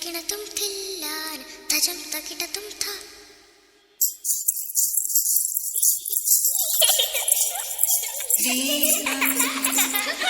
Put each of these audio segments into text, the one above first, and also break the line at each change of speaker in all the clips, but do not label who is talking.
തകിടത്തും തില്ലാൻ തജം തകിടത്തും ഥ Thank you.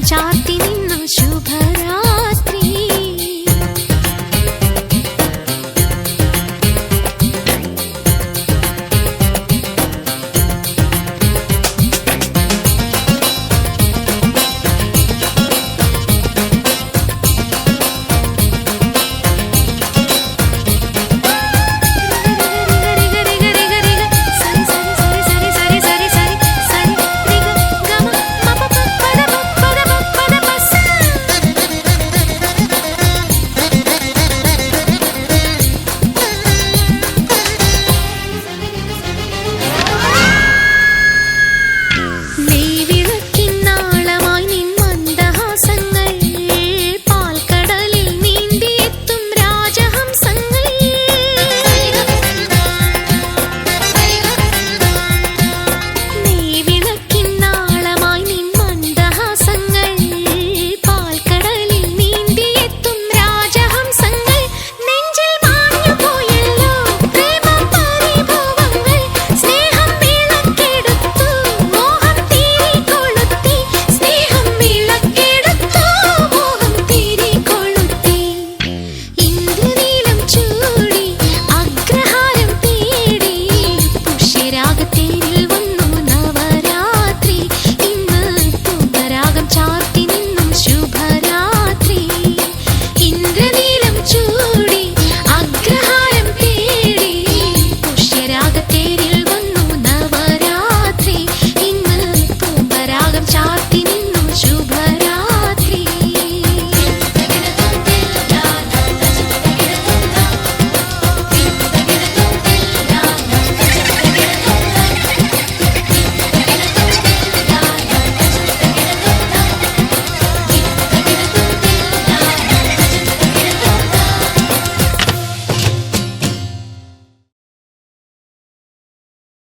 家。